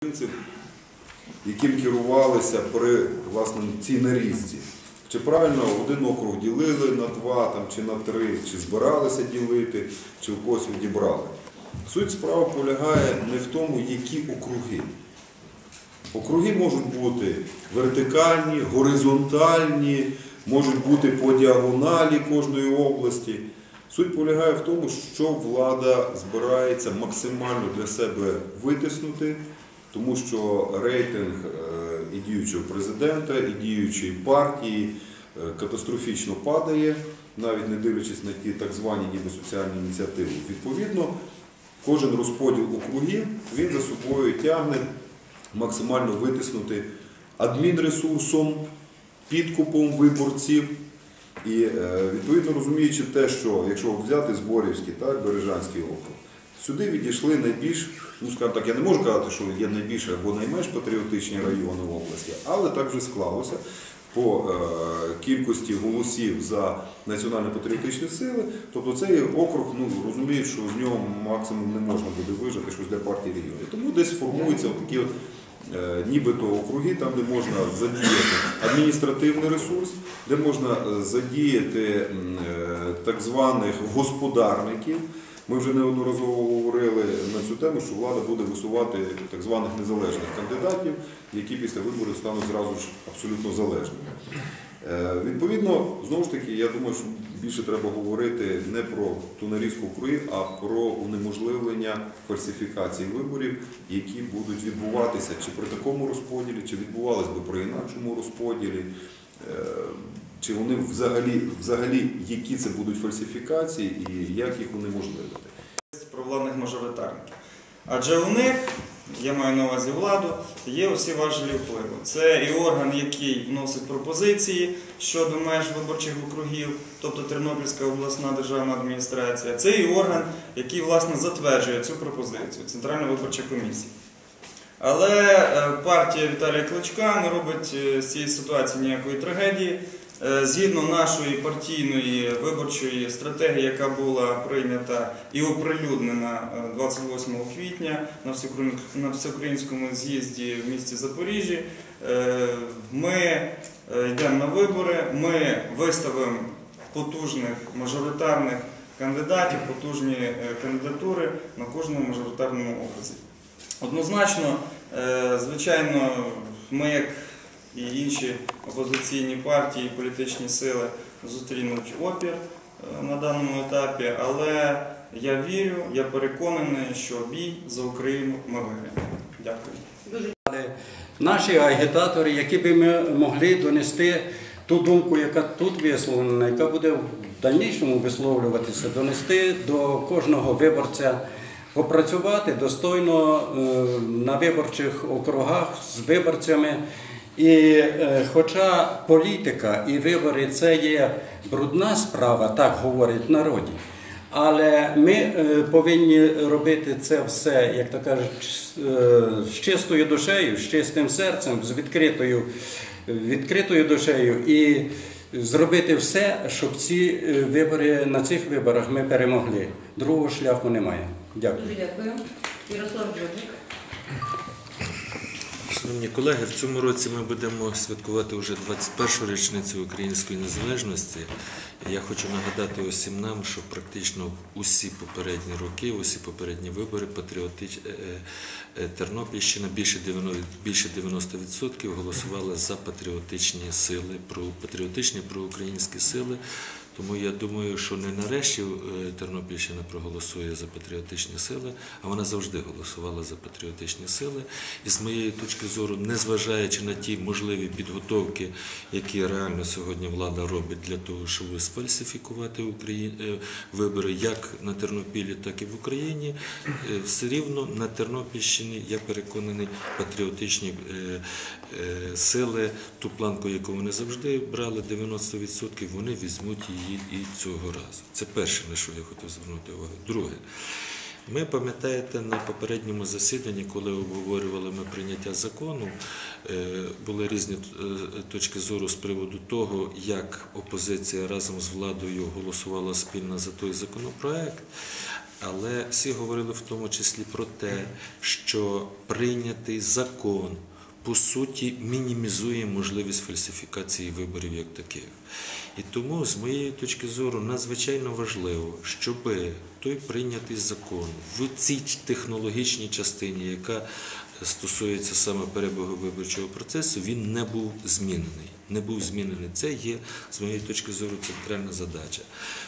принцип, яким керувалися при власне, цій нарізці. Чи правильно один округ ділили на два там, чи на три, чи збиралися ділити, чи в когось відібрали. Суть справи полягає не в тому, які округи. Округи можуть бути вертикальні, горизонтальні, можуть бути по діагоналі кожної області. Суть полягає в тому, що влада збирається максимально для себе витиснути, тому що рейтинг е, і діючого президента, і діючої партії е, катастрофічно падає, навіть не дивлячись на ті так звані ніби соціальні ініціативи. Відповідно, кожен розподіл округів він за собою тягне максимально витиснути адмінресурсом, підкупом виборців. І е, відповідно розуміючи те, що якщо взяти Зборівський, так, Бережанський округ, сюди відійшли найбільш, ну скажімо так, я не можу казати, що є найбільш або найменш патріотичні райони в області, але так вже склалося по е, кількості голосів за національно-патріотичні сили. Тобто цей округ, ну розуміють, що з нього максимум не можна буде вижити щось для партії регіонів. Тому десь формуються такі от е, нібито округи, там де можна задіяти адміністративний ресурс, де можна е, задіяти так званих господарників. Ми вже неодноразово говорили на цю тему, що влада буде висувати так званих незалежних кандидатів, які після виборів стануть зразу ж абсолютно залежними. Е, Відповідно, знову ж таки, я думаю, що більше треба говорити не про ту нарізку округів, а про унеможливлення фальсифікацій виборів, які будуть відбуватися чи при такому розподілі, чи відбувалися би при інакшому розподілі. Чи вони взагалі, взагалі, які це будуть фальсифікації і як їх унеможливити? провладних мажоритарників. Адже у них, я маю на увазі владу, є усі важелі впливу. Це і орган, який вносить пропозиції щодо меж виборчих округів, тобто Тернопільська обласна державна адміністрація. Це і орган, який власне затверджує цю пропозицію, Центральна виборча комісія. Але е, партія Віталія Кличка не робить е, з цієї ситуації ніякої трагедії. Е, Згідно нашої партійної виборчої стратегії, яка була прийнята і оприлюднена е, 28 квітня на всеукраїнському з'їзді в місті Запоріжжі, е, ми е, йдемо на вибори, ми виставимо потужних мажоритарних кандидатів, потужні е, кандидатури на кожному мажоритарному окрузі. Однозначно, е, звичайно, ми, як і інші опозиційні партії, політичні сили зустрінуть опір е, на даному етапі, але я вірю, я переконаний, що бій за Україну ми виграємо. Дякую. Наші агітатори, які би ми могли донести ту думку, яка тут висловлена, яка буде в дальнішому висловлюватися, донести до кожного виборця, попрацювати достойно е, на виборчих округах з виборцями. І е, хоча політика і вибори це є брудна справа, так говорять народі. Але ми е, повинні робити це все, як то кажуть, е, з чистою душею, з чистим серцем, з відкритою, відкритою душею і зробити все, щоб ці вибори на цих виборах ми перемогли. Другого шляху немає. Дякую. Дякую. Ярослав Джоджик. Шановні колеги, в цьому році ми будемо святкувати вже 21-ю річницю української незалежності. Я хочу нагадати усім нам, що практично усі попередні роки, усі попередні вибори патріотич... е, е, Тернопільщина більше 90%, більше 90% голосували за патріотичні сили, про патріотичні проукраїнські сили. Тому я думаю, що не нарешті е, Тернопільщина проголосує за патріотичні сили, а вона завжди голосувала за патріотичні сили. І з моєї точки зору, незважаючи на ті можливі підготовки, які реально сьогодні влада робить для того, щоб сфальсифікувати е, вибори як на Тернопіллі, так і в Україні, е, все рівно на Тернопільщині, я переконаний, патріотичні сили, ту планку, яку вони завжди брали, 90%, вони візьмуть її і цього разу. Це перше, на що я хотів звернути увагу. Друге. Ми пам'ятаєте на попередньому засіданні, коли обговорювали ми прийняття закону, е, були різні е, точки зору з приводу того, як опозиція разом з владою голосувала спільно за той законопроект. Але всі говорили в тому числі про те, що прийнятий закон по суті мінімізує можливість фальсифікації виборів як таких. І тому, з моєї точки зору, надзвичайно важливо, щоб той прийнятий закон в цій технологічній частині, яка стосується саме перебігу виборчого процесу, він не був змінений. Не був змінений. Це є, з моєї точки зору, центральна задача.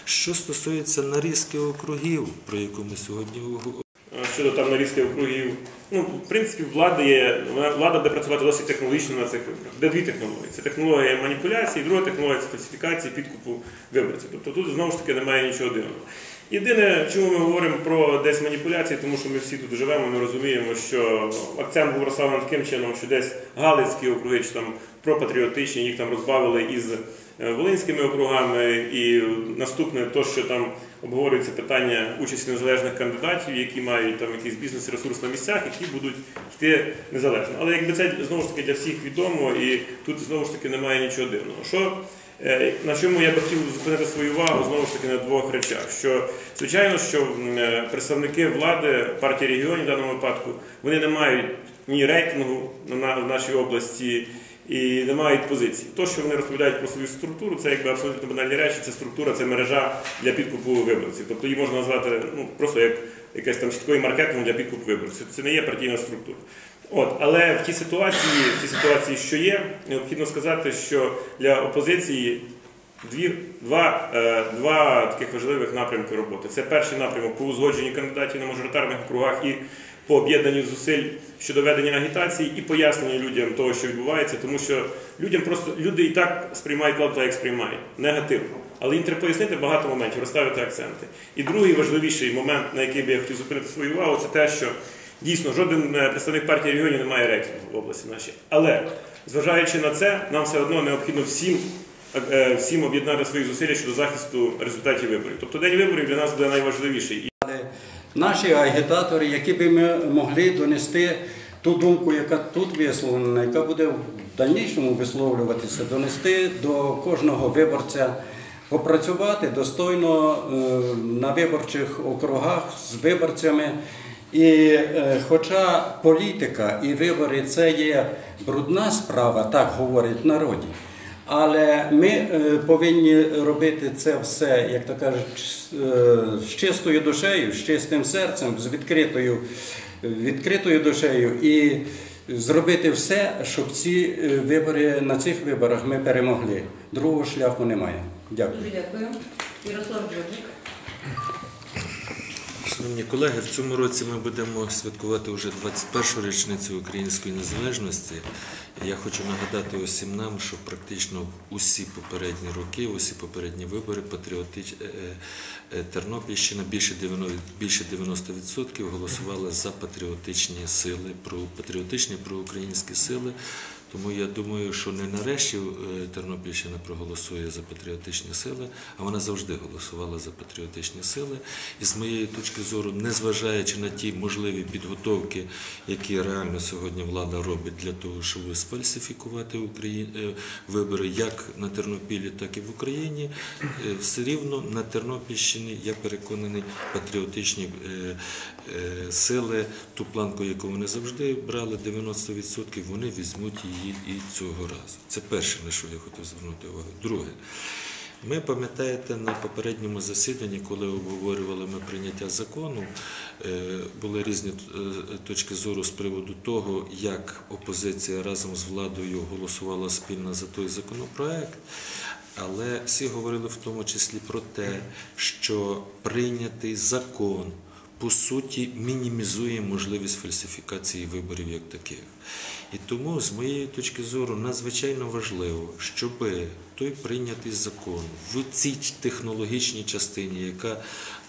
Що стосується нарізки округів, про яку ми сьогодні говоримо, щодо там нарізки округів. Ну, в принципі, влада є, влада буде працювати досить технологічно на цих виборах. Де дві технології. Це технологія маніпуляції, друга технологія це фальсифікації, підкупу виборців. Тобто тут знову ж таки немає нічого дивного. Єдине, чому ми говоримо про десь маніпуляції, тому що ми всі тут живемо, ми розуміємо, що акцент був розставлений таким чином, що десь Галицькі округи чи там пропатріотичні, їх там розбавили із е, волинськими округами. І наступне, то, що там обговорюється питання участі незалежних кандидатів, які мають там якийсь бізнес-ресурс на місцях, які будуть йти незалежно. Але якби це знову ж таки для всіх відомо, і тут знову ж таки немає нічого дивного. Що Е, На чому я би хотів зупинити свою увагу знову ж таки на двох речах. Що звичайно, що е, представники влади партії регіонів в даному випадку вони не мають ні рейтингу на в нашій області і не мають позиції. То, що вони розповідають про свою структуру, це якби абсолютно банальні речі. Це структура, це мережа для підкупу виборців. Тобто її можна назвати ну просто як якась там сіткою маркетингу для підкупу виборців. Це не є партійна структура. От, але в тій ситуації, в тій ситуації, що є, необхідно сказати, що для опозиції дві, два, е, два таких важливих напрямки роботи. Це перший напрямок по узгодженню кандидатів на мажоритарних округах і по об'єднанню зусиль щодо ведення агітації і поясненню людям того, що відбувається, тому що людям просто люди і так сприймають владу так, як сприймають, негативно. Але їм треба пояснити багато моментів, розставити акценти. І другий важливіший момент, на який би я хотів зупинити свою увагу, це те, що дійсно жоден е, представник партії регіонів не має рейтингу в області нашій. Але зважаючи на це, нам все одно необхідно всім. е, Всім об'єднати свої зусилля щодо захисту результатів виборів. Тобто день виборів для нас буде найважливіший. Наші агітатори, які би ми могли донести ту думку, яка тут висловлена, яка буде в дальнішому висловлюватися, донести до кожного виборця, попрацювати достойно е, на виборчих округах з виборцями. І е, хоча політика і вибори це є брудна справа, так говорять народі. Але ми е, повинні робити це все, як то кажуть, е, з чистою душею, з чистим серцем, з відкритою, відкритою душею і зробити все, щоб ці е, вибори на цих виборах ми перемогли. Другого шляху немає. Дякую. Дякую. Ярослав Джордик. Шановні колеги, в цьому році ми будемо святкувати вже 21-ю річницю української незалежності. Я хочу нагадати усім нам, що практично усі попередні роки, усі попередні вибори патріотич... е, е, Тернопільщина більше 90%, більше 90% голосували за патріотичні сили, про патріотичні проукраїнські сили. Тому я думаю, що не нарешті е, Тернопільщина проголосує за патріотичні сили, а вона завжди голосувала за патріотичні сили. І з моєї точки зору, незважаючи на ті можливі підготовки, які реально сьогодні влада робить для того, щоб сфальсифікувати е, вибори як на Тернопіллі, так і в Україні, е, все рівно на Тернопільщині, я переконаний, патріотичні сили, ту планку, яку вони завжди брали, 90%, вони візьмуть її і цього разу. Це перше, на що я хотів звернути увагу. Друге. Ми пам'ятаєте на попередньому засіданні, коли обговорювали ми прийняття закону, е, були різні е, точки зору з приводу того, як опозиція разом з владою голосувала спільно за той законопроект. Але всі говорили в тому числі про те, що прийнятий закон по суті мінімізує можливість фальсифікації виборів як таких. І тому, з моєї точки зору, надзвичайно важливо, щоб той прийнятий закон в цій технологічній частині, яка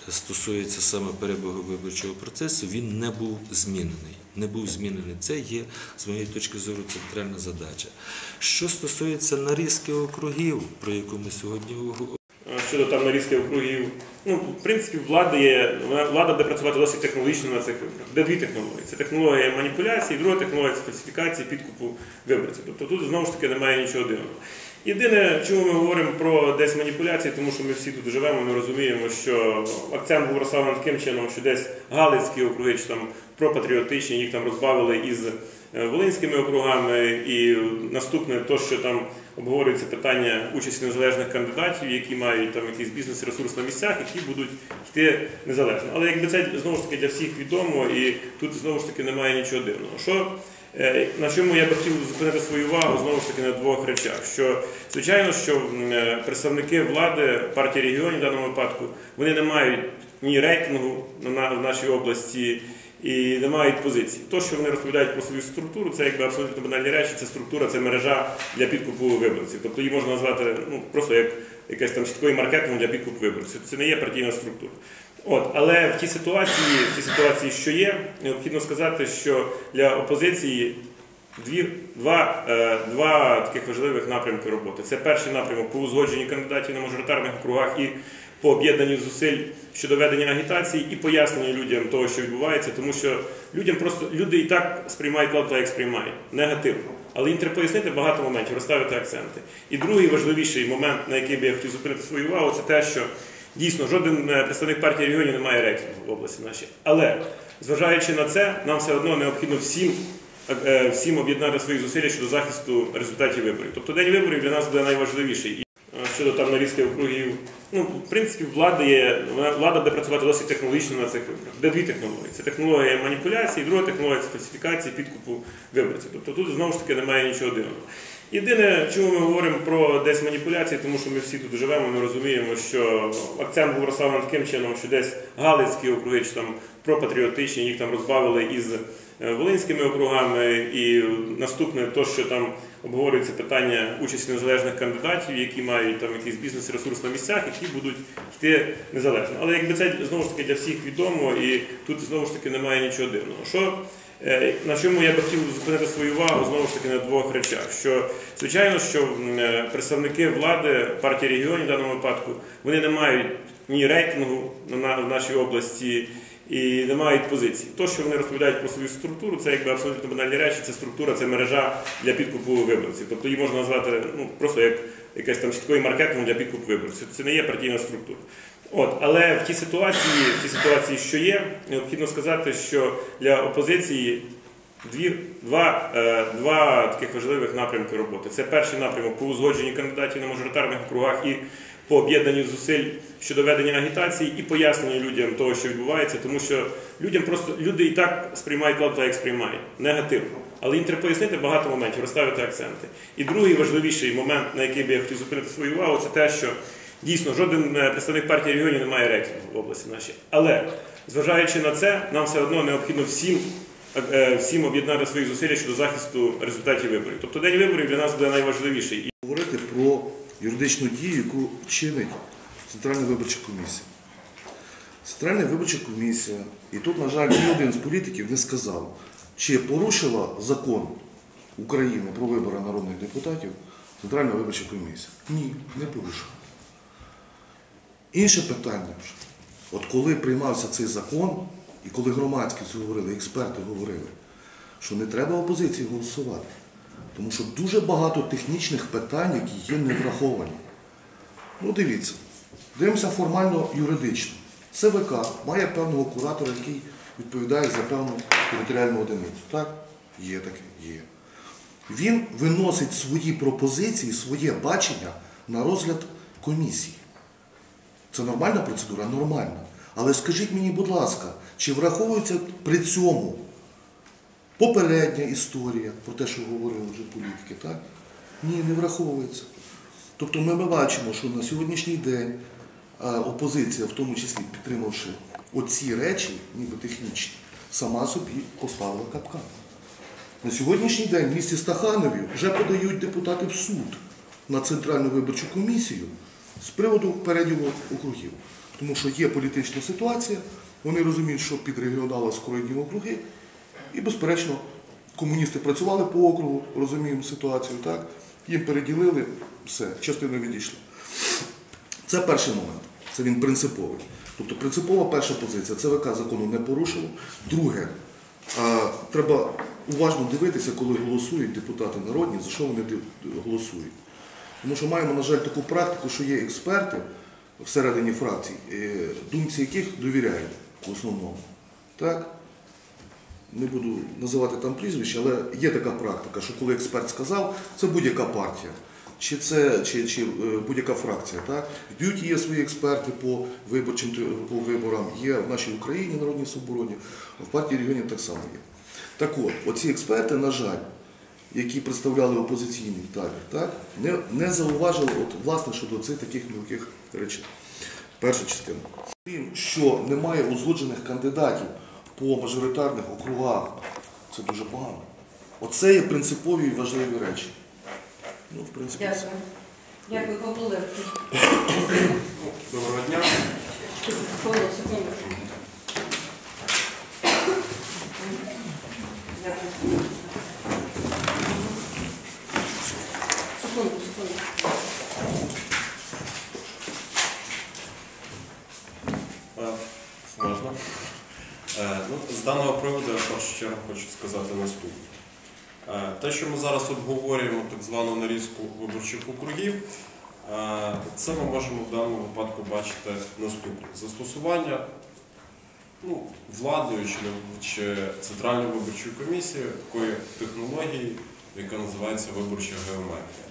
стосується саме перебігу виборчого процесу, він не був змінений. Не був змінений. Це є, з моєї точки зору, центральна задача. Що стосується нарізки округів, про яку ми сьогодні щодо там нарізки округів. Ну, в принципі, влада є, влада буде працювати досить технологічно на цих виборах. Де дві технології. Це технологія маніпуляції, друга технологія це фальсифікації, підкупу виборців. Тобто тут знову ж таки немає нічого дивного. Єдине, чому ми говоримо про десь маніпуляції, тому що ми всі тут живемо, ми розуміємо, що акцент був розставлений таким чином, що десь Галицькі округи чи там пропатріотичні, їх там розбавили із е, Волинськими округами. І наступне, то, що там обговорюється питання участі незалежних кандидатів, які мають там якийсь бізнес-ресурс на місцях, які будуть йти незалежно. Але якби це знову ж таки для всіх відомо, і тут знову ж таки немає нічого дивного. Що Е, На чому я би хотів зупинити свою увагу знову ж таки на двох речах. Що звичайно, що е, представники влади партії регіонів в даному випадку вони не мають ні рейтингу на в нашій області і не мають позиції. То, що вони розповідають про свою структуру, це якби абсолютно банальні речі. Це структура, це мережа для підкупу виборців. Тобто її можна назвати ну просто як якась там сіткою маркетингу для підкупу виборців. Це не є партійна структура. От, але в тій ситуації, в тій ситуації, що є, необхідно сказати, що для опозиції дві, два, е, два таких важливих напрямки роботи. Це перший напрямок по узгодженню кандидатів на мажоритарних округах і по об'єднанню зусиль щодо ведення агітації і поясненню людям того, що відбувається, тому що людям просто люди і так сприймають владу, як сприймають негативно. Але їм треба пояснити багато моментів, розставити акценти. І другий важливіший момент, на який би я хотів зупинити свою увагу, це те, що дійсно жоден е, представник партії регіонів не має рейтингу в області нашій. Але зважаючи на це, нам все одно необхідно всім. е, Всім об'єднати свої зусилля щодо захисту результатів виборів. Тобто день виборів для нас буде найважливіший. Е, щодо там нарізки округів, ну в принципі, влада є влада буде працювати досить технологічно на цих виборах. Де дві технології: це технологія маніпуляції, друга технологія це фальсифікації, підкупу виборців. Тобто тут знову ж таки немає нічого дивного. Єдине, чому ми говоримо про десь маніпуляції, тому що ми всі тут живемо, ми розуміємо, що акцент був розставлений таким чином, що десь Галицькі округи чи там пропатріотичні, їх там розбавили із е, Волинськими округами. І наступне, то, що там обговорюється питання участі незалежних кандидатів, які мають там якийсь бізнес-ресурс на місцях, які будуть йти незалежно. Але якби це знову ж таки для всіх відомо, і тут знову ж таки немає нічого дивного. Що Е, На чому я би хотів зупинити свою увагу знову ж таки на двох речах. Що звичайно, що е, представники влади партії регіонів в даному випадку вони не мають ні рейтингу на в нашій області і не мають позиції. То, що вони розповідають про свою структуру, це якби абсолютно банальні речі. Це структура, це мережа для підкупу виборців. Тобто її можна назвати ну просто як якась там сіткою маркетингу для підкупу виборців. Це не є партійна структура. От, але в тій ситуації, в тій ситуації, що є, необхідно сказати, що для опозиції дві, два, е, два таких важливих напрямки роботи. Це перший напрямок по узгодженню кандидатів на мажоритарних округах і по об'єднанню зусиль щодо ведення агітації і поясненню людям того, що відбувається, тому що людям просто люди і так сприймають так, як сприймають негативно. Але їм треба пояснити багато моментів, розставити акценти. І другий важливіший момент, на який би я хотів зупинити свою увагу, це те, що дійсно жоден е, представник партії регіонів не має рейтингу в області нашій. Але зважаючи на це, нам все одно необхідно всім. е, Всім об'єднати свої зусилля щодо захисту результатів виборів. Тобто день виборів для нас буде найважливіший. Юридичну дію, яку чинить Центральна виборча комісія. Центральна виборча комісія, і тут, на жаль, ні один з політиків не сказав, чи порушила закон України про вибори народних депутатів Центральна виборча комісія. Ні, не порушила. Інше питання. От коли приймався цей закон, і коли громадськість говорили, експерти говорили, що не треба опозиції голосувати. Тому що дуже багато технічних питань, які є не враховані. Ну, дивіться, дивимося формально юридично. ЦВК має певного куратора, який відповідає за певну територіальну одиницю. Так? Є таке, є. Він виносить свої пропозиції, своє бачення на розгляд комісії. Це нормальна процедура? Нормальна. Але скажіть мені, будь ласка, чи враховується при цьому попередня історія про те, що говорили вже політики, так? Ні, не враховується. Тобто ми бачимо, що на сьогоднішній день е, опозиція, в тому числі підтримавши оці речі, ніби технічні, сама собі поставила капкан. На сьогоднішній день в місті Стаханові вже подають депутати в суд на Центральну виборчу комісію з приводу переділу округів. Тому що є політична ситуація, вони розуміють, що під регіонали скорені округи, і, безперечно, комуністи працювали по округу, розуміємо ситуацію, так? Їм переділили, все, частина відійшла. Це перший момент. Це він принциповий. Тобто принципова перша позиція. ЦВК закону не порушило. Друге, треба уважно дивитися, коли голосують депутати народні, за що вони голосують. Тому що маємо, на жаль, таку практику, що є експерти всередині фракцій, е, думці яких довіряють в основному. Так? Не буду називати там прізвище, але є така практика, що коли експерт сказав, це будь-яка партія, чи це чи, чи е, будь-яка фракція. Так? В б'юті є свої експерти по виборчим по виборам, є в нашій Україні народній собороні, в партії регіонів так само є. Так от, оці експерти, на жаль, які представляли опозиційний табір, так, не, не зауважили от, власне щодо цих таких мілких речей. Перша частина. Тим, що немає узгоджених кандидатів по мажоритарних округах, це дуже погано. Оце є принципові і важливі речі. Ну, в принципі, все. Дякую. Дякую, Павло Доброго дня. Павло, секунду. Дякую. Секунду, секунду. Е, Ну, з даного приводу я в першу чергу хочу сказати наступне. Е, Те, що ми зараз обговорюємо так звану нарізку виборчих округів, е, це ми можемо в даному випадку бачити наступне. Застосування ну, владою чи, Центральною виборчою комісією такої технології, яка називається виборча геометрія.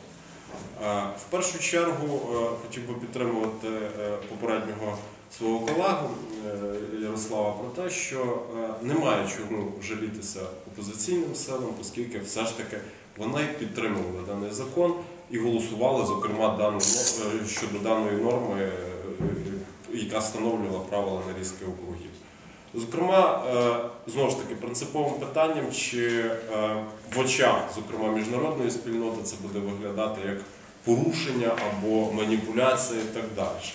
Е, В першу чергу е, хотів би підтримувати е, попереднього свого колегу е, Ярослава про те, що е, немає чому жалітися опозиційним силам, оскільки все ж таки вони підтримували даний закон і голосували, зокрема, дану, е, щодо даної норми, яка встановлювала правила нарізки округів. Зокрема, знову ж таки, принциповим питанням, чи в очах, зокрема міжнародної спільноти, це буде виглядати як порушення або маніпуляція і так далі.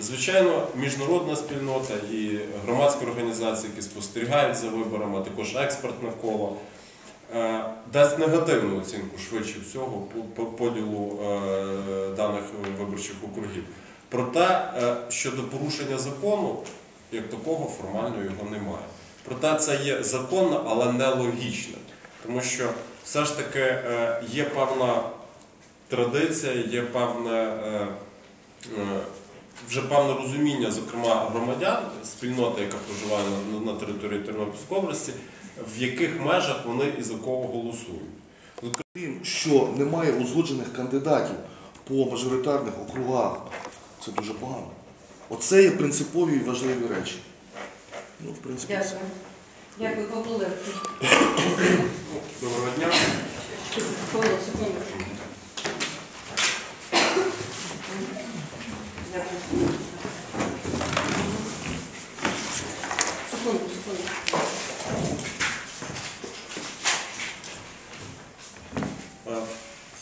Звичайно, міжнародна спільнота і громадські організації, які спостерігають за виборами, а також експертне коло, е, дасть негативну оцінку швидше всього по по поділу е, даних виборчих округів. Проте е, щодо порушення закону, як такого формально його немає. Проте це є законно, але нелогічне, тому що все ж таки є певна традиція, є певне. Вже певне розуміння, зокрема громадян, спільноти, яка проживає на, на, на території Тернопільської області, в яких межах вони і за кого голосують. Тим, що немає узгоджених кандидатів по мажоритарних округах, це дуже погано. Оце є принципові і важливі речі. Ну, в принципі, все. Дякую. Дякую, Павло Левчик. Доброго дня. Павло, секунду. Дякую. Секунду, секунду. Е,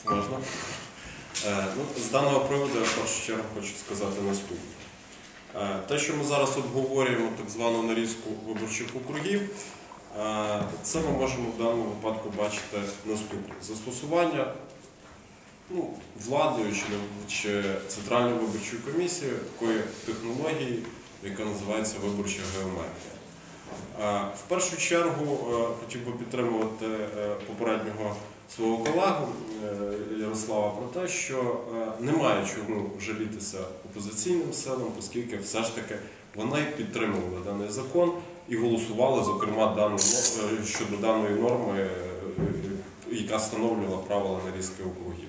Можна. Е, Ну, з даного приводу я в першу чергу хочу сказати наступне. Е, Те, що ми зараз обговорюємо так звану нарізку виборчих округів, е, це ми можемо в даному випадку бачити наступне. Застосування ну, владою чи, Центральною виборчою комісією такої технології, яка називається виборча геометрія. Е, В першу чергу хотів би підтримувати попереднього свого колегу е, Ярослава про те, що е, немає чому жалітися опозиційним силам, оскільки все ж таки вони підтримували даний закон і голосували, зокрема, дану, е, щодо даної норми, яка встановлювала правила нарізки округів.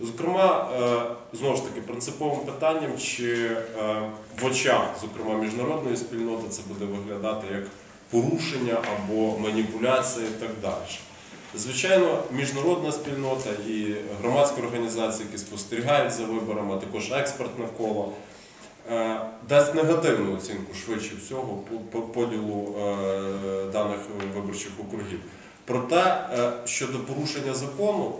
Зокрема, знову ж таки, принциповим питанням, чи в очах, зокрема міжнародної спільноти, це буде виглядати як порушення або маніпуляція і так далі. Звичайно, міжнародна спільнота і громадські організації, які спостерігають за виборами, а також експертне коло, е, дасть негативну оцінку швидше всього по по поділу е, даних виборчих округів. Проте е, щодо порушення закону,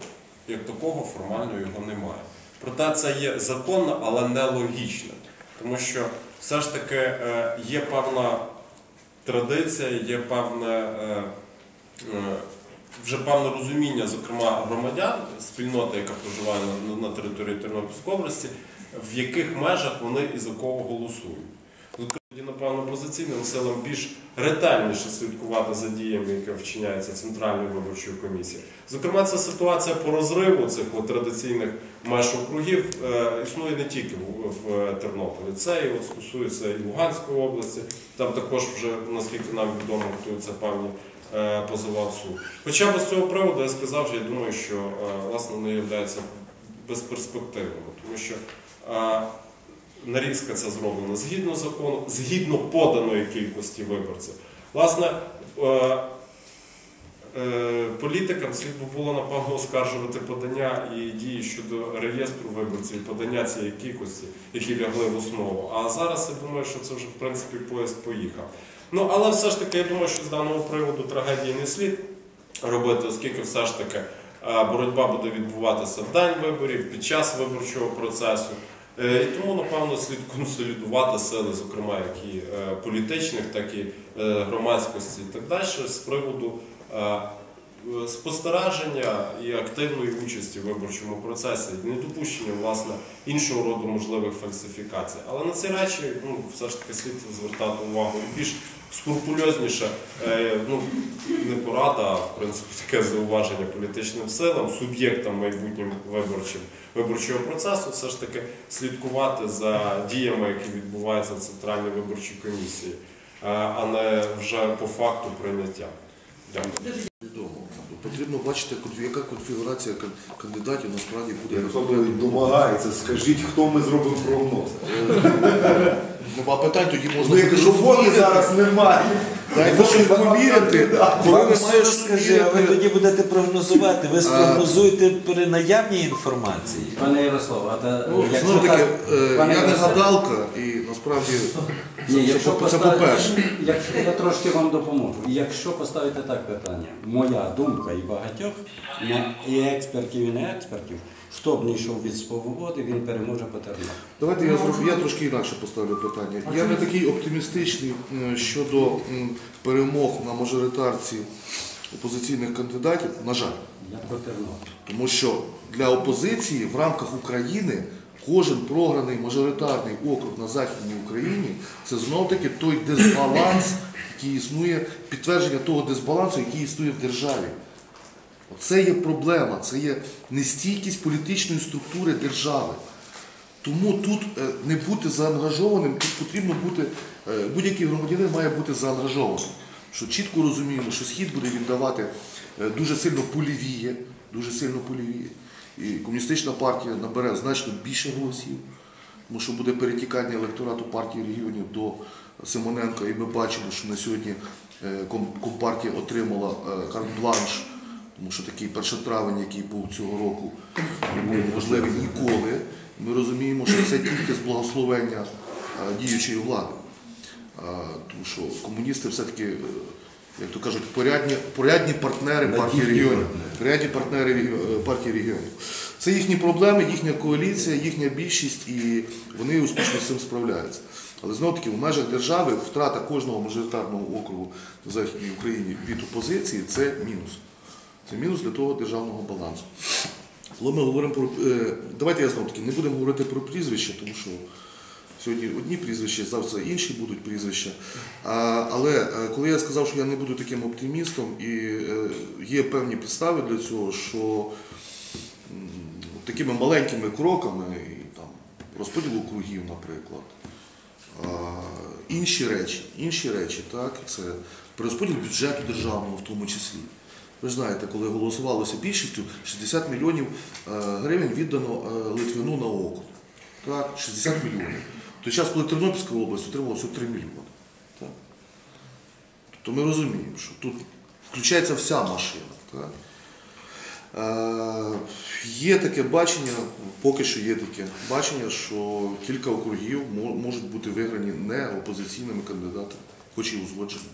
як такого формально його немає. Проте це є законно, але нелогічне, тому що все ж таки є певна традиція, є певне. Вже певне розуміння, зокрема громадян, спільноти, яка проживає на, на території Тернопільської області, в яких межах вони і за кого голосують. Тоді, напевно, опозиційним силам більш ретельніше слідкувати за діями, які вчиняються Центральною виборчою комісією. Зокрема, ця ситуація по розриву цих от традиційних меж округів е, існує не тільки в, в Тернополі. Це і от стосується і Луганської області. Там також вже, наскільки нам відомо, готуються певні е, позова в суд. Хоча б з цього приводу я сказав, що я думаю, що е, власне вони являються безперспективними, тому що е, нарізка ця зроблена згідно закону, згідно поданої кількості виборців. Власне, політикам слід би було напевно оскаржувати подання і дії щодо реєстру виборців, подання цієї кількості, які лягли в основу. А зараз я думаю, що це вже в принципі поїзд поїхав. Ну але все ж таки, я думаю, що з даного приводу трагедії не слід робити, оскільки все ж таки е, боротьба буде відбуватися в день виборів, під час виборчого процесу. Е, І тому, напевно, слід консолідувати сили, зокрема, як і е, політичних, так і громадськості і так далі, з приводу спостереження і активної участі в виборчому процесі, недопущення власне іншого роду можливих фальсифікацій. Але на ці речі ну, все ж таки слід звертати увагу і більш скрупульозніше, е, ну не порада, а в принципі таке зауваження політичним силам, суб'єктам майбутнім виборчим виборчого процесу, все ж таки слідкувати за діями, які відбуваються в Центральній виборчій комісії, е, а не вже по факту прийняття. Дякую. Потрібно бачити, яка конфігурація кандидатів насправді буде. Хто домагається, скажіть, хто ми зробимо прогноз. Нема питань, тоді можна Ну, поміряти. зараз немає. Дайте щось поміряти. Коли Вам ви все маєш розкажи, а ви тоді будете прогнозувати. Ви спрогнозуєте при наявній інформації. Пане Ярослав, а та, Ну, якщо знову таки, так- е, пане я не гадалка, і насправді Ні, це, якщо це, це поставити- по-перше. Якщо я трошки вам допоможу, якщо поставити так питання, моя думка і багатьох, не- і експертів, і не експертів, хто б не йшов від свободи, він переможе по Тернопіль. Давайте я зроблю, я трошки інакше поставлю питання. Я не такий оптимістичний щодо перемог на мажоритарці опозиційних кандидатів, на жаль. Я про Тернопіль. Тому що для опозиції в рамках України кожен програний мажоритарний округ на Західній Україні це знов таки той дисбаланс, який існує, підтвердження того дисбалансу, який існує в державі. Це є проблема, це є нестійкість політичної структури держави. Тому тут е, не бути заангажованим, тут потрібно бути, е, будь-який громадянин має бути заангажованим. Що чітко розуміємо, що схід буде віддавати е, дуже сильно полівіє, дуже сильно полівіє. І комуністична партія набере значно більше голосів, тому що буде перетікання електорату партії регіонів до Симоненка, і ми бачимо, що на сьогодні компартія отримала карт-бланш, тому що такий першотравень, який був цього року, не був можливий ніколи. Ми розуміємо, що це тільки з благословення е, діючої влади. Тому що комуністи все-таки, е, як то кажуть, порядні, порядні партнери партії регіонів. Порядні партнери е, партії регіонів. Це їхні проблеми, їхня коаліція, їхня більшість, і вони успішно з цим справляються. Але знову таки, в межах держави втрата кожного мажоритарного округу в Західній Україні від опозиції це мінус. Це мінус для того державного балансу. Коли ми говоримо про. е, Давайте я знову таки не будемо говорити про прізвища, тому що сьогодні одні прізвища, завтра інші будуть прізвища. Але е, коли я сказав, що я не буду таким оптимістом, і е, є певні підстави для цього, що такими маленькими кроками, і, там, розподіл округів, наприклад, інші речі, інші речі, так, це перерозподіл бюджету державного в тому числі. Ви знаєте, коли голосувалося більшістю, 60 мільйонів е, гривень віддано е, Литвину на округ. Так, 60 мільйонів. Той час, коли Тернопільська область отримала всього 3 мільйони. Так. Тобто ми розуміємо, що тут включається вся машина. Так. Е, є таке бачення, поки що є таке бачення, що кілька округів можуть бути виграні не опозиційними кандидатами, хоч і узгоджені.